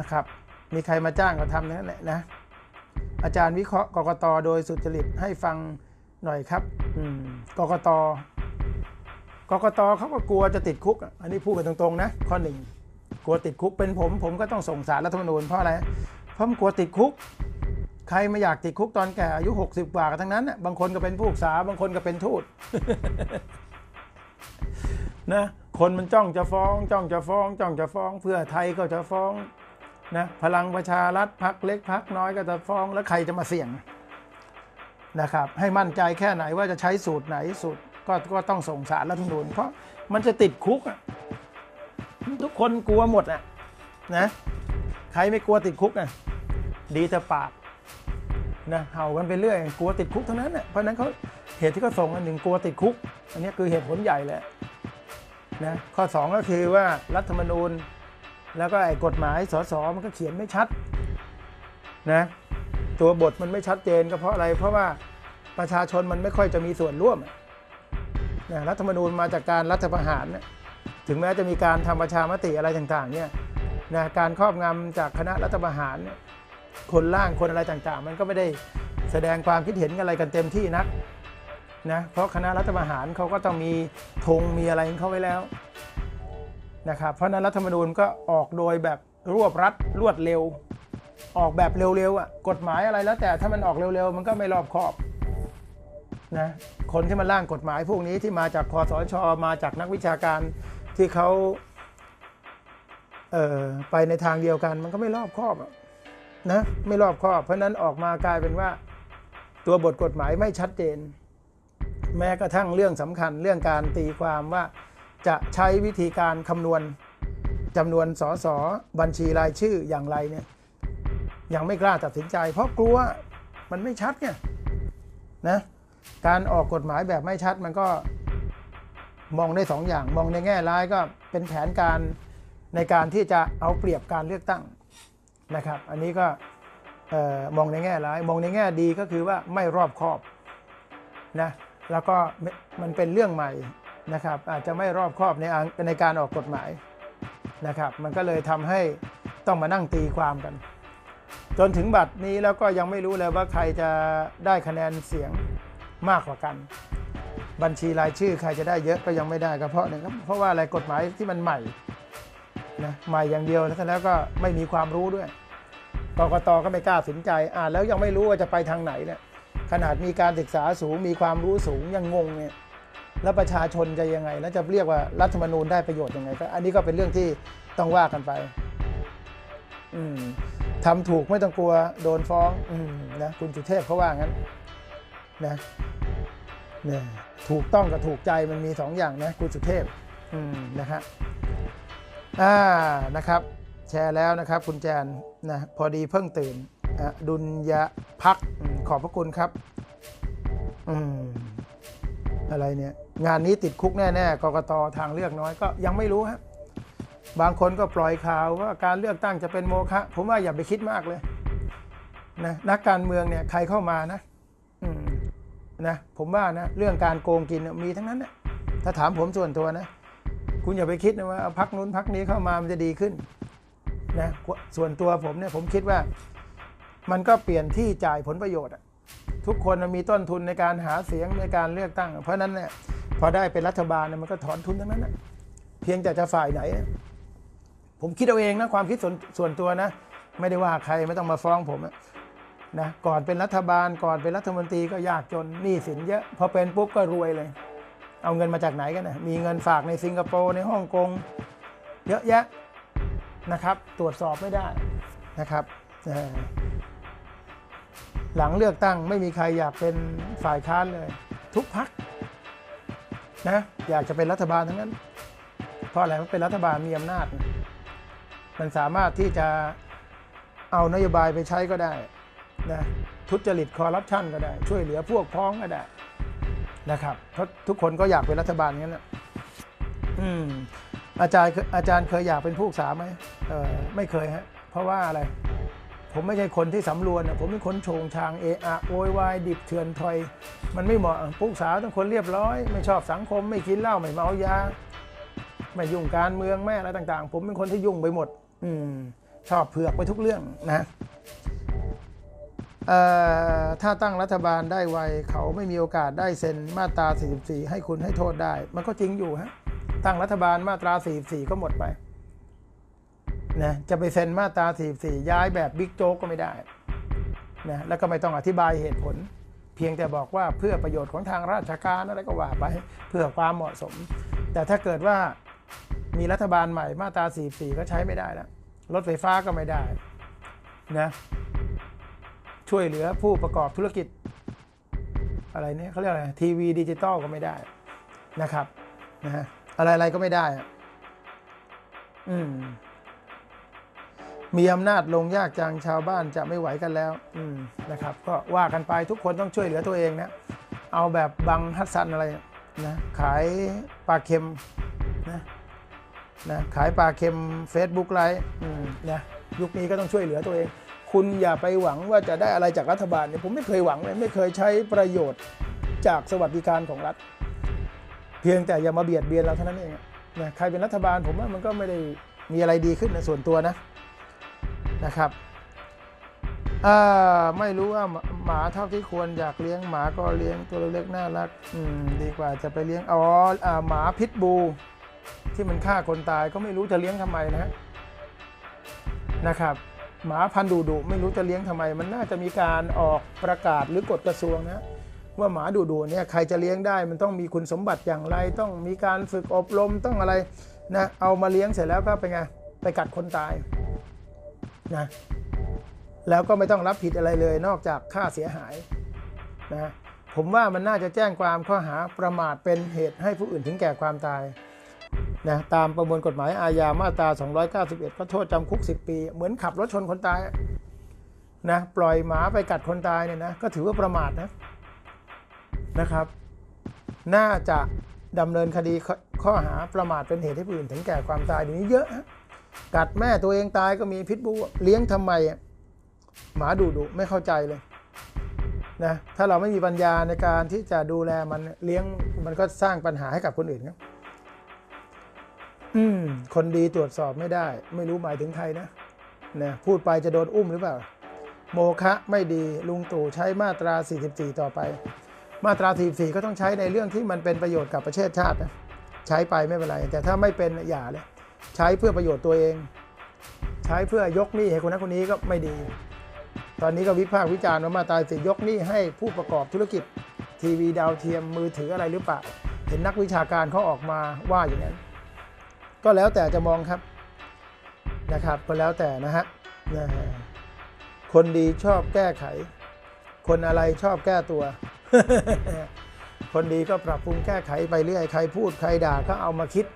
นะครับ มีใครมาจ้างก็ทำนั่นแหละนะ อาจารย์วิเคราะห์กกตโดยสุจริตให้ฟังหน่อยครับกกตกกตเขาก็กลัวจะติดคุก อันนี้พูดกันตรงๆนะ ข้อหนึ่งกลัวติดคุกเป็นผม ผมก็ต้องส่งสารรัฐธรรมนูญเพราะอะไรเพราะมันกลัวติดคุก ใครไม่อยากติดคุกตอนแก่อายุ 60 กว่ากันทั้งนั้น บางคนก็เป็นผู้ศึกษาบางคนก็เป็นทูตนะคนมันจ้องจะฟ้อง จ้องจะฟ้อง จ้องจะฟ้อง เพื่อไทยก็จะฟ้อง นะพลังประชารัฐพักเล็กพักน้อยก็จะฟ้องแล้วใครจะมาเสี่ยงนะครับ ให้มั่นใจแค่ไหนว่าจะใช้สูตรไหนสูตรก็ก็ต้องส่งสารรัฐธรรมนูญเพราะมันจะติดคุกอะทุกคนกลัวหมดอะนะใครไม่กลัวติดคุกอะดีแต่ปากนะเห่ากันไปเรื่อยกลัวติดคุกเท่านั้นน่ะเพราะนั้นเขาเหตุที่เขาส่งอันหนึ่งกลัวติดคุก อันนี้คือเหตุผลใหญ่เลยนะข้อ 2 ก็คือว่ารัฐธรรมนูญ แล้วก็ไอ้กฎหมายสสมันก็เขียนไม่ชัดนะตัวบทมันไม่ชัดเจนก็เพราะอะไร เพราะว่าประชาชนมันไม่ค่อยจะมีส่วนร่วมนะรัฐธรรมนูญมาจากการรัฐประหารนะถึงแม้จะมีการทำประชามติอะไรต่างๆเนี่ยนะการครอบงำจากคณะรัฐประหาร คนล่างคนอะไรต่างๆ มันก็ไม่ได้แสดงความคิดเห็นอะไรกันเต็มที่นักนะเพราะคณะรัฐประหารเขาก็ต้องมีธงมีอะไรของเขาไว้แล้ว นะครับเพราะนั้นรัฐธรรมนูญก็ออกโดยแบบรวบรัดรวดเร็ว ออกแบบเร็วๆอะกฎหมายอะไรแล้วแต่ถ้ามันออกเร็วๆ มันก็ไม่รอบคอบนะคนที่มาร่างกฎหมายพวกนี้ที่มาจากคอสชมาจากนักวิชาการที่เขาเอ่อไปในทางเดียวกัน มันก็ไม่รอบคอบนะไม่รอบคอบ เพราะฉะนั้นออกมากลายเป็นว่าตัวบทกฎหมายไม่ชัดเจน แม้กระทั่งเรื่องสำคัญเรื่องการตีความว่า จะใช้วิธีการคำนวณจำนวนสสบัญชีรายชื่ออย่างไรเนี่ยยังไม่กล้าตัดสินใจ เพราะกลัวมันไม่ชัดเนี่ยนะการออกกฎหมายแบบไม่ชัดมันก็มองได้สองอย่าง มองในแง่ร้ายก็เป็นแผนการในการที่จะเอาเปรียบการเลือกตั้งนะครับ อันนี้ก็มองในแง่ร้าย มองในแง่ดีก็คือว่าไม่รอบคอบนะแล้วก็มันเป็นเรื่องใหม่ นะครับ อาจจะไม่รอบครอบในในการออกกฎหมายนะครับ มันก็เลยทำให้ต้องมานั่งตีความกัน จนถึงบัดนี้แล้วก็ยังไม่รู้เลยว่าใครจะได้คะแนนเสียงมากกว่ากัน บัญชีรายชื่อใครจะได้เยอะก็ยังไม่ได้ก็เพราะเนี่ยเพราะว่าอะไรกฎหมายที่มันใหม่นะใหม่อย่างเดียวแล้วแล้วก็ไม่มีความรู้ด้วยกกตก็ไม่กล้าสินใจอ่านแล้วยังไม่รู้ว่าจะไปทางไหนเนี่ยขนาดมีการศึกษาสูงมีความรู้สูงยังงงเนี่ย แล้วประชาชนจะยังไง แล้วจะเรียกว่ารัฐธรรมนูญได้ประโยชน์ยังไงก็อันนี้ก็เป็นเรื่องที่ต้องว่ากันไปอืมทำถูกไม่ต้องกลัวโดนฟ้องอืนะคุณสุเทพเขาว่างั้นนะเนี่ยถูกต้องกับถูกใจมันมีสองอย่างนะคุณสุเทพอืนะฮะอ่านะครับ แชร์แล้วนะครับ คุณแจนนะพอดีเพิ่งตื่นดุลยพักขอบพระคุณครับ อืม อะไรเนี่ยงานนี้ติดคุกแน่ๆกกตทางเลือกน้อยก็ยังไม่รู้ฮะบางคนก็ปล่อยข่าวว่าการเลือกตั้งจะเป็นโมฆะผมว่าอย่าไปคิดมากเลยนะนักการเมืองเนี่ยใครเข้ามานะอืมนะผมว่านะเรื่องการโกงกินมีทั้งนั้นนะถ้าถามผมส่วนตัวนะ คุณอย่าไปคิดนะว่าเอาพักนู้นพักนี้เข้ามามันจะดีขึ้นนะส่วนตัวผมเนี่ยผมคิดว่ามันก็เปลี่ยนที่จ่ายผลประโยชน์อะ ทุกคนมันมีต้นทุนในการหาเสียงในการเลือกตั้ง เพราะนั้นเนี่ยพอได้เป็นรัฐบาลเนี่ยมันก็ถอนทุนทั้งนั้นนะเพียงแต่จะฝ่ายไหน ผมคิดเอาเองนะความคิดส่วนส่วนตัวนะ ไม่ได้ว่าใครไม่ต้องมาฟ้องผมนะก่อนเป็นรัฐบาลก่อนเป็นรัฐมนตรีก็ยากจนหนี้สินเยอะพอเป็นปุ๊บก็รวยเลย เอาเงินมาจากไหนกันนะมีเงินฝากในสิงคโปร์ในฮ่องกงเยอะแยะนะครับ ตรวจสอบไม่ได้นะครับ หลังเลือกตั้งไม่มีใครอยากเป็นฝ่ายค้านเลย ทุกพักนะอยากจะเป็นรัฐบาลทั้งนั้น เพราะอะไรมันเป็นรัฐบาลมีอำนาจ มันสามารถที่จะเอานโยบายไปใช้ก็ได้นะทุจริตคอร์รัปชันก็ได้ ช่วยเหลือพวกพ้องก็ได้นะครับเพราะทุกคนก็อยากเป็นรัฐบาลงั้นแหละอืมอาจารย์อาจารย์เคยอยากเป็นผู้ศึกษาไหมเออไม่เคยฮะเพราะว่าอะไร ผมไม่ใช่คนที่สำรวนนะผมเป็นคนโฉงชางเอะอะโวยวายดิบเถื่อนถอย มันไม่เหมาะผู้ศึกษาต้องคนเรียบร้อย ไม่ชอบสังคมไม่กินเหล้าไม่เมายาไม่ยุ่งการเมืองไม่อะไรต่างๆ ผมเป็นคนที่ยุ่งไปหมด อืมชอบเผือกไปทุกเรื่องนะเอ่อถ้าตั้งรัฐบาลได้ไวเขาไม่มีโอกาสได้เซ็นมาตรา 44 ให้คุณให้โทษได้ มันก็จริงอยู่ฮะตั้งรัฐบาลมาตรา 44 ก็หมดไป นะจะไปเซ็นมาตรา44ย้ายแบบบิ๊กโจ๊กก็ไม่ได้นะแล้วก็ไม่ต้องอธิบายเหตุผล เพียงแต่บอกว่าเพื่อประโยชน์ของทางราชการอะไรก็ว่าไปเพื่อความเหมาะสม แต่ถ้าเกิดว่ามีรัฐบาลใหม่มาตรา44ก็ใช้ไม่ได้แล้วรถไฟฟ้าก็ไม่ได้นะช่วยเหลือผู้ประกอบธุรกิจ อะไรเนี่ยเขาเรียกอะไรทีวีดิจิตอลก็ไม่ได้นะครับนะฮะอะไรๆก็ไม่ได้อืม มีอำนาจลงยากจังชาวบ้านจะไม่ไหวกันแล้วนะครับ ก็ว่ากันไปทุกคนต้องช่วยเหลือตัวเองนะเอาแบบบังฮัสซันอะไรนะขายปลาเค็มนะนะขายปลาเค็ม Facebook ไลฟ์นะยุคนี้ก็ต้องช่วยเหลือตัวเอง คุณอย่าไปหวังว่าจะได้อะไรจากรัฐบาลเนี่ยผมไม่เคยหวังเลยไม่เคยใช้ประโยชน์จากสวัสดิการของรัฐ เพียงแต่อย่ามาเบียดเบียนเราเท่านั้นเองนะใครเป็นรัฐบาลผมว่ามันก็ไม่ได้มีอะไรดีขึ้นในส่วนตัวนะ นะครับไม่รู้ว่าหมาเท่าที่ควรอยากเลี้ยงหมาก็เลี้ยงตัวเล็กๆน่ารักดีกว่าจะไปเลี้ยงอ๋อหมาพิษบู ที่มันฆ่าคนตายก็ไม่รู้จะเลี้ยงทำไมนะนะครับ หมาพันธุ์ดุดุไม่รู้จะเลี้ยงทำไม มันน่าจะมีการออกประกาศหรือกฎกระทรวงนะว่าหมาดุดุเนี่ยใครจะเลี้ยงได้มันต้องมีคุณสมบัติอย่างไร ต้องมีการฝึกอบรมต้องอะไรนะเอามาเลี้ยงเสร็จแล้วก็เป็นไงไปกัดคนตาย นะแล้วก็ไม่ต้องรับผิดอะไรเลยนอกจากค่าเสียหายนะผมว่ามันน่าจะแจ้งความข้อหาประมาทเป็นเหตุให้ผู้อื่นถึงแก่ความตายนะตามประมวลกฎหมายอาญามาตรา 291 ก็โทษจำคุก 10 ปี เหมือนขับรถชนคนตายนะปล่อยหมาไปกัดคนตายเนี่ยนะก็ถือว่าประมาทนะนะครับ น่าจะดำเนินคดีข้อหาประมาทเป็นเหตุให้ผู้อื่นถึงแก่ความตายเดี๋ยวนี้เยอะ กัดแม่ตัวเองตายก็มีพิษบูเลี้ยงทำไมอะหมาดุดุไม่เข้าใจเลยนะถ้าเราไม่มีปัญญาในการที่จะดูแลมันเลี้ยงมันก็สร้างปัญหาให้กับคนอื่นครับ อืม คนดีตรวจสอบไม่ได้ ไม่รู้หมายถึงใครนะนะพูดไปจะโดนอุ้มหรือเปล่า โมคะไม่ดีลุงตู่ใช้มาตรา 44 ต่อไป มาตรา 44 ก็ต้องใช้ในเรื่องที่มันเป็นประโยชน์กับประเทศชาตินะใช้ไปไม่เป็นไร แต่ถ้าไม่เป็นอย่าเลย ใช้เพื่อประโยชน์ตัวเอง ใช้เพื่อยกหนี้ให้คนนั้นคนนี้ก็ไม่ดี ตอนนี้ก็วิพากษ์วิจารณ์ว่ามาตราสี่ยกหนี้ให้ผู้ประกอบธุรกิจ ทีวีดาวเทียมมือถืออะไรหรือเปล่าเห็นนักวิชาการเขาออกมาว่าอย่างนั้น ก็แล้วแต่จะมองครับนะครับก็แล้วแต่นะฮะนะคนดีชอบแก้ไข คนอะไรชอบแก้ตัว คนดีก็ปรับปรุงแก้ไขไปเรื่อยใครพูดใครด่าก็เอามาคิด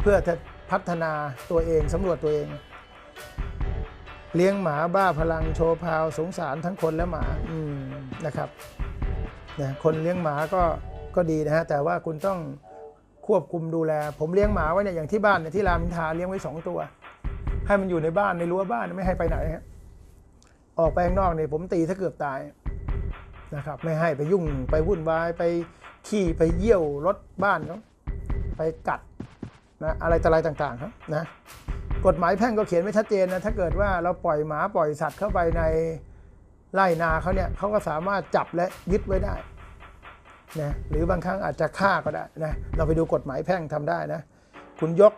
เพื่อ พัฒนาตัวเองสำรวจตัวเอง เลี้ยงหมาบ้าพลังโชว์พาวสงสารทั้งคนและหมาอืมนะครับนะคนเลี้ยงหมาก็ก็ดีนะฮะแต่ว่าคุณต้องควบคุมดูแล ผมเลี้ยงหมาไว้เนี่ยอย่างที่บ้านเนี่ยที่รามินทาเลี้ยงไว้สองตัว ให้มันอยู่ในบ้านในรั้วบ้านไม่ให้ไปไหนฮะออกไปข้างนอกเนี่ยผมตีถ้าเกือบตายนะครับ ไม่ให้ไปยุ่งไปวุ่นวายไปขี่ไปเยี่ยวรถบ้านเขาไปกัด นะอะไรต่ออะไรต่างๆครับนะกฎหมายแพ่งก็เขียนไว้ชัดเจนนะถ้าเกิดว่าเราปล่อยหมาปล่อยสัตว์เข้าไปในไร่นาเขาเนี่ยเขาก็สามารถจับและยึดไว้ได้นะหรือบางครั้งอาจจะฆ่าก็ได้นะเราไปดูกฎหมายแพ่งทำได้นะ คุณยก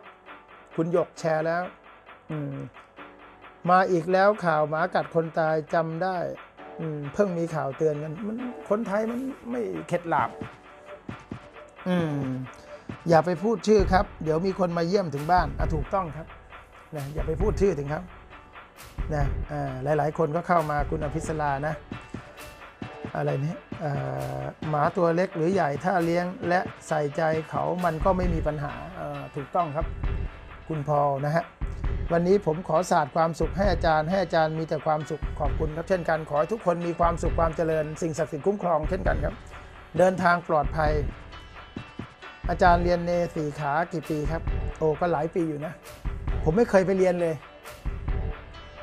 คุณยกแชร์แล้วอืมมาอีกแล้วข่าวหมากัดคนตายจำได้อืเพิ่งมีข่าวเตือนกันมันคนไทยมันไม่เข็ดหลาบอืม อย่าไปพูดชื่อครับ เดี๋ยวมีคนมาเยี่ยมถึงบ้านอะถูกต้องครับนะอย่าไปพูดชื่อถึงครับนะอ่าหลาย ๆ คนก็เข้ามาคุณอภิสรานะอะไรเนี่ยหมาตัวเล็กหรือใหญ่ถ้าเลี้ยงและใส่ใจเขามันก็ไม่มีปัญหาถูกต้องครับ คุณพอนะฮะวันนี้ผมขอศาสตร์ความสุขให้อาจารย์ ให้อาจารย์มีแต่ความสุขขอบคุณครับ เช่นกันขอให้ทุกคนมีความสุขความเจริญ สิ่งศักดิ์สิทธิ์คุ้มครองเช่นกันครับ เดินทางปลอดภัย อาจารย์เรียนในสี่ขากี่ปีครับ โอ้ก็หลายปีอยู่นะ ผมไม่เคยไปเรียนเลย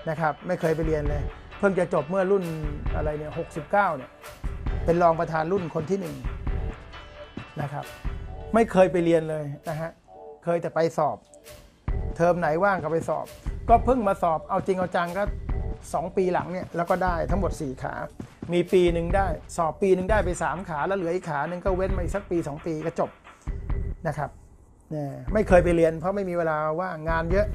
นะครับ ไม่เคยไปเรียนเลย เพิ่งจะจบเมื่อรุ่นอะไรเนี่ยหกสิบเนี่ย เป็นรองประธานรุ่นคนที่หนึ่งนะครับ ไม่เคยไปเรียนเลยนะฮะ เคยแต่ไปสอบ เทอมไหนว่างก็ไปสอบ ก็เพิ่งมาสอบเอาจริงเอาจังก็ 2 ปีหลังเนี่ยแล้วก็ได้ทั้งหมด 4 ขา มีปีหนึ่งได้ สอบปีหนึ่งได้ไป 3 ขาแล้วเหลืออีกขาหนึ่งก็เว้นมาอีกสักปี 2 ปีก็จบ นะครับไม่เคยไปเรียนเพราะไม่มีเวลาว่างงานเยอะ